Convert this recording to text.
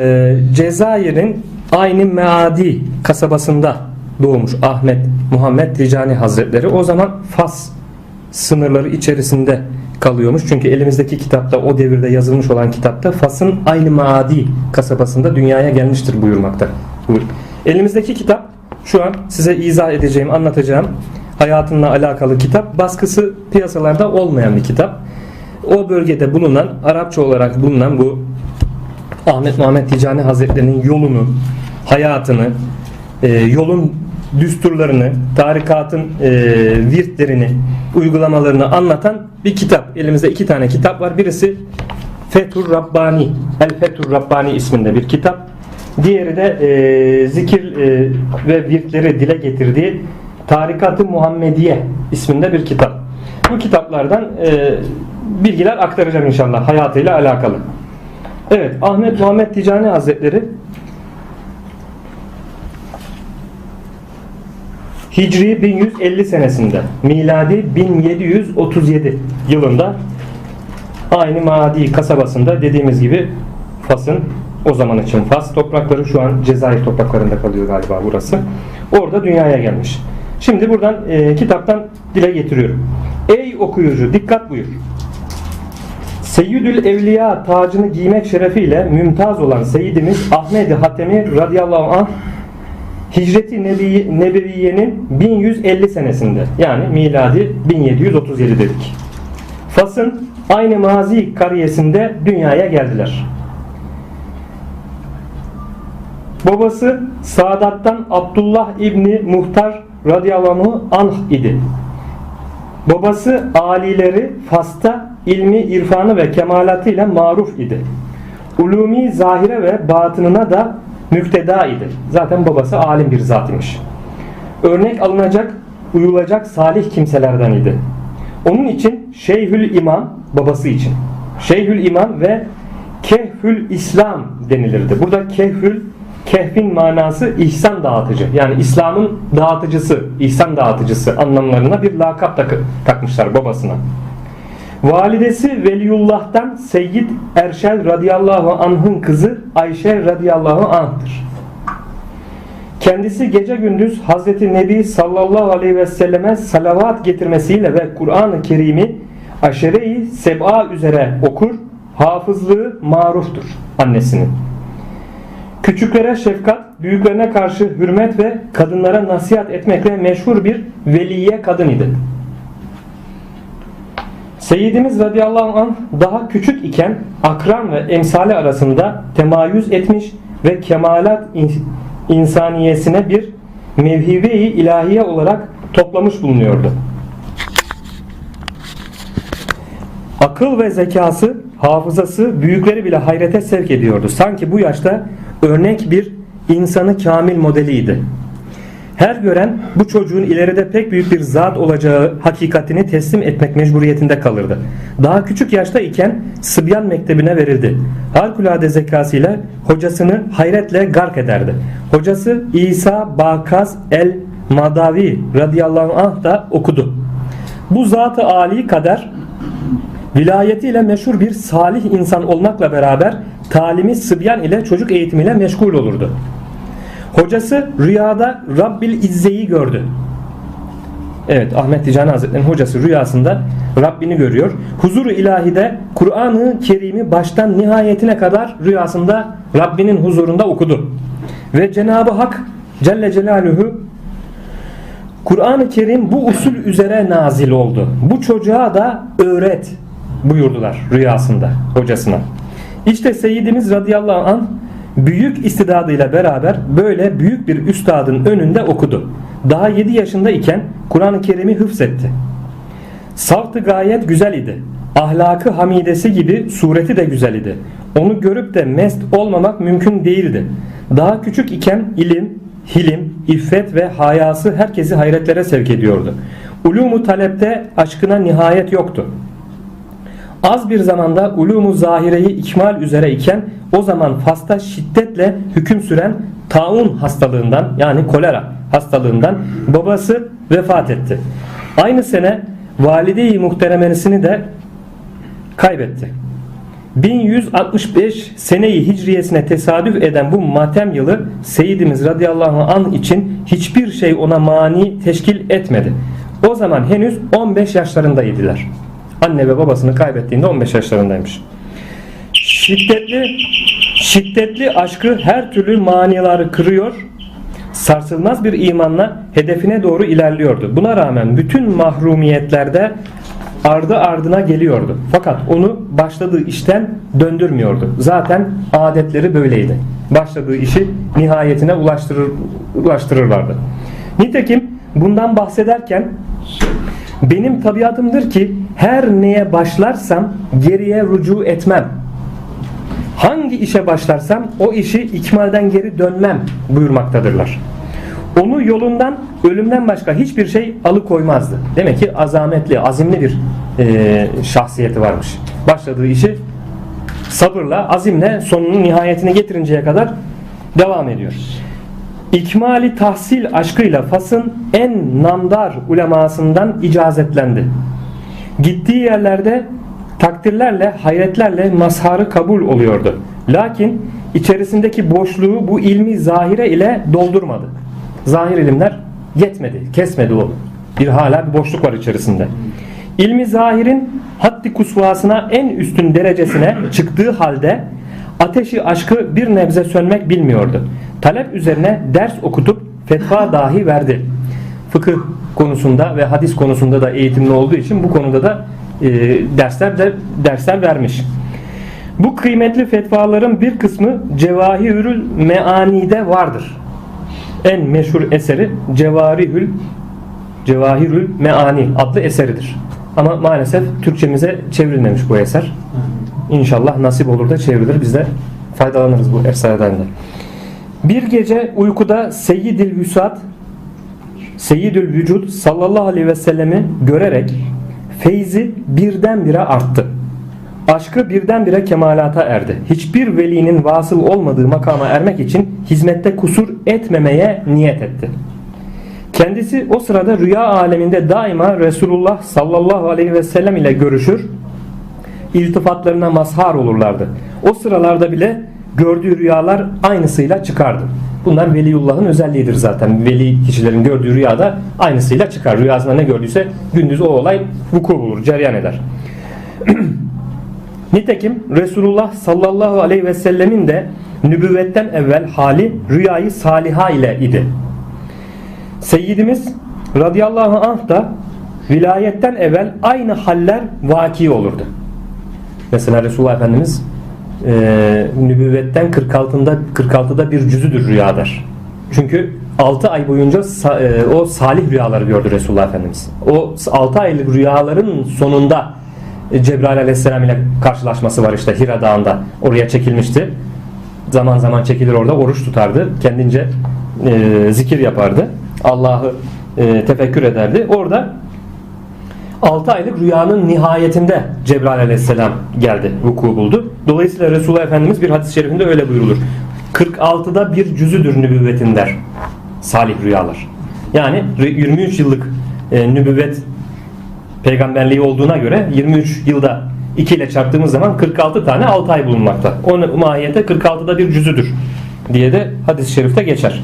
Ee, Cezayir'in aynı Meadi kasabasında doğmuş Ahmet Muhammed Ticani Hazretleri. O zaman Fas sınırları içerisinde kalıyormuş. Çünkü elimizdeki kitapta o devirde yazılmış olan kitapta Fas'ın aynı Meadi kasabasında dünyaya gelmiştir buyurmakta. Buyur. Elimizdeki kitap şu an size izah edeceğim, anlatacağım hayatınla alakalı kitap. Baskısı piyasalarda olmayan bir kitap. O bölgede bulunan, Arapça olarak bulunan bu Ahmet Muhammed Ticani Hazretleri'nin yolunu, hayatını, e, yolun düsturlarını, tarikatın e, virtlerini, uygulamalarını anlatan bir kitap. Elimizde iki tane kitap var. Birisi Fethur Rabbani, El Fethur Rabbani isminde bir kitap. Diğeri de e, zikir e, ve virtleri dile getirdiği Tarikat-ı Muhammediye isminde bir kitap. Bu kitaplardan e, bilgiler aktaracağım inşallah hayatıyla alakalı. Evet Ahmet Muhammed Ticani Hazretleri Hicri 1150 senesinde miladi 1737 yılında aynı Madi kasabasında dediğimiz gibi Fas'ın o zaman için Fas toprakları şu an Cezayir topraklarında kalıyor galiba burası. Orada dünyaya gelmiş. Şimdi buradan e, kitaptan dile getiriyorum. Ey okuyucu dikkat buyur. Seyyidül Evliya tacını giymek şerefiyle mümtaz olan Seyyidimiz Ahmed-i Hatemi radıyallahu anh Hicreti Nebi, Nebeviye'nin 1150 senesinde yani miladi 1737 dedik. Fas'ın aynı mazi kariyesinde dünyaya geldiler. Babası Sadat'tan Abdullah İbni Muhtar radıyallahu anh idi. Babası alileri Fas'ta ilmi, irfanı ve kemalatıyla maruf idi. Ulumi zahire ve batınına da mükteda idi. Zaten babası alim bir zat imiş. Örnek alınacak, uyulacak salih kimselerden idi. Onun için Şeyhül İmam babası için. Şeyhül İmam ve Kehfül İslam denilirdi. Burada Kehfül Kehfin manası ihsan dağıtıcı. Yani İslam'ın dağıtıcısı, ihsan dağıtıcısı anlamlarına bir lakap takı, takmışlar babasına. Validesi Veliyullah'tan Seyyid Erşel radıyallahu anh'ın kızı Ayşe radıyallahu anh'tır. Kendisi gece gündüz Hazreti Nebi sallallahu aleyhi ve selleme salavat getirmesiyle ve Kur'an-ı Kerim'i aşere-i seb'a üzere okur, hafızlığı maruftur annesinin. Küçüklere şefkat, büyüklerine karşı hürmet ve kadınlara nasihat etmekle meşhur bir veliye kadın idi. Seyyidimiz radıyallahu anh daha küçük iken akran ve emsali arasında temayüz etmiş ve kemalat insaniyesine bir mevhibe-i ilahiye olarak toplamış bulunuyordu. Akıl ve zekası, hafızası büyükleri bile hayrete sevk ediyordu. Sanki bu yaşta örnek bir insanı kamil modeliydi. Her gören bu çocuğun ileride pek büyük bir zat olacağı hakikatini teslim etmek mecburiyetinde kalırdı. Daha küçük yaşta iken Sıbyan Mektebi'ne verildi. Harikulade zekasıyla hocasını hayretle gark ederdi. Hocası İsa Bakaz el Madavi radıyallahu anh da okudu. Bu zat-ı âli kader vilayetiyle meşhur bir salih insan olmakla beraber talimi Sıbyan ile çocuk eğitimiyle meşgul olurdu. Hocası rüyada Rabbil İzze'yi gördü. Evet Ahmet Ticani Hazretleri'nin hocası rüyasında Rabbini görüyor. Huzuru ilahide Kur'an-ı Kerim'i baştan nihayetine kadar rüyasında Rabbinin huzurunda okudu. Ve Cenab-ı Hak Celle Celaluhu Kur'an-ı Kerim bu usul üzere nazil oldu. Bu çocuğa da öğret buyurdular rüyasında hocasına. İşte Seyyidimiz radıyallahu anh büyük istidadıyla beraber böyle büyük bir üstadın önünde okudu. Daha 7 yaşında iken Kur'an-ı Kerim'i hıfzetti. Savtı gayet güzel idi. Ahlakı hamidesi gibi sureti de güzel idi. Onu görüp de mest olmamak mümkün değildi. Daha küçük iken ilim, hilim, iffet ve hayası herkesi hayretlere sevk ediyordu. Ulumu talepte aşkına nihayet yoktu. Az bir zamanda ulumu zahireyi ikmal üzere iken o zaman Fas'ta şiddetle hüküm süren taun hastalığından yani kolera hastalığından babası vefat etti. Aynı sene valide-i muhteremesini de kaybetti. 1165 seneyi hicriyesine tesadüf eden bu matem yılı Seyyidimiz radıyallahu an için hiçbir şey ona mani teşkil etmedi. O zaman henüz 15 yaşlarındaydılar. Anne ve babasını kaybettiğinde 15 yaşlarındaymış. Şiddetli şiddetli aşkı her türlü manileri kırıyor, sarsılmaz bir imanla hedefine doğru ilerliyordu. Buna rağmen bütün mahrumiyetlerde ardı ardına geliyordu. Fakat onu başladığı işten döndürmüyordu. Zaten adetleri böyleydi. Başladığı işi nihayetine ulaştırır, ulaştırırlardı. Nitekim bundan bahsederken benim tabiatımdır ki her neye başlarsam geriye rucu etmem. Hangi işe başlarsam o işi ikmalden geri dönmem buyurmaktadırlar. Onu yolundan ölümden başka hiçbir şey alıkoymazdı. Demek ki azametli, azimli bir e, şahsiyeti varmış. Başladığı işi sabırla, azimle sonunun nihayetine getirinceye kadar devam ediyor. İkmali tahsil aşkıyla Fas'ın en namdar ulemasından icazetlendi. Gittiği yerlerde takdirlerle, hayretlerle mazharı kabul oluyordu. Lakin içerisindeki boşluğu bu ilmi zahire ile doldurmadı. Zahir ilimler yetmedi, kesmedi o. Bir hala bir boşluk var içerisinde. İlmi zahirin haddi kusvasına en üstün derecesine çıktığı halde ateşi aşkı bir nebze sönmek bilmiyordu. Talep üzerine ders okutup fetva dahi verdi. Fıkıh konusunda ve hadis konusunda da eğitimli olduğu için bu konuda da e, dersler de dersler vermiş. Bu kıymetli fetvaların bir kısmı Cevahirül Meani'de vardır. En meşhur eseri Cevarihül Cevahirül Meani adlı eseridir. Ama maalesef Türkçemize çevrilmemiş bu eser. İnşallah nasip olur da çevrilir. Biz de faydalanırız bu eserden de. Bir gece uykuda Seyyidil Vüsat Seyyidül Vücud sallallahu aleyhi ve sellemi görerek feyzi birdenbire arttı. Aşkı birdenbire kemalata erdi. Hiçbir velinin vasıl olmadığı makama ermek için hizmette kusur etmemeye niyet etti. Kendisi o sırada rüya aleminde daima Resulullah sallallahu aleyhi ve sellem ile görüşür, iltifatlarına mazhar olurlardı. O sıralarda bile gördüğü rüyalar aynısıyla çıkardı. Bunlar Veliullah'ın özelliğidir zaten. Veli kişilerin gördüğü rüyada aynısıyla çıkar. Rüyasında ne gördüyse gündüz o olay vuku bulur, cereyan eder. Nitekim Resulullah sallallahu aleyhi ve sellemin de nübüvvetten evvel hali rüyayı saliha ile idi. Seyyidimiz radıyallahu anh da vilayetten evvel aynı haller vaki olurdu. Mesela Resulullah Efendimiz e, nübüvvetten 46'da 46'da bir cüzüdür rüya der. Çünkü 6 ay boyunca e, o salih rüyaları gördü Resulullah Efendimiz. O 6 aylık rüyaların sonunda e, Cebrail Aleyhisselam ile karşılaşması var işte Hira Dağı'nda. Oraya çekilmişti. Zaman zaman çekilir orada oruç tutardı. Kendince e, zikir yapardı. Allah'ı e, tefekkür ederdi. Orada 6 aylık rüyanın nihayetinde Cebrail aleyhisselam geldi, vuku buldu. Dolayısıyla Resulullah Efendimiz bir hadis-i şerifinde öyle buyurulur. 46'da bir cüzüdür nübüvvetin der. Salih rüyalar. Yani 23 yıllık e, nübüvvet peygamberliği olduğuna göre 23 yılda 2 ile çarptığımız zaman 46 tane 6 ay bulunmakta. O mahiyete 46'da bir cüzüdür diye de hadis-i şerifte geçer.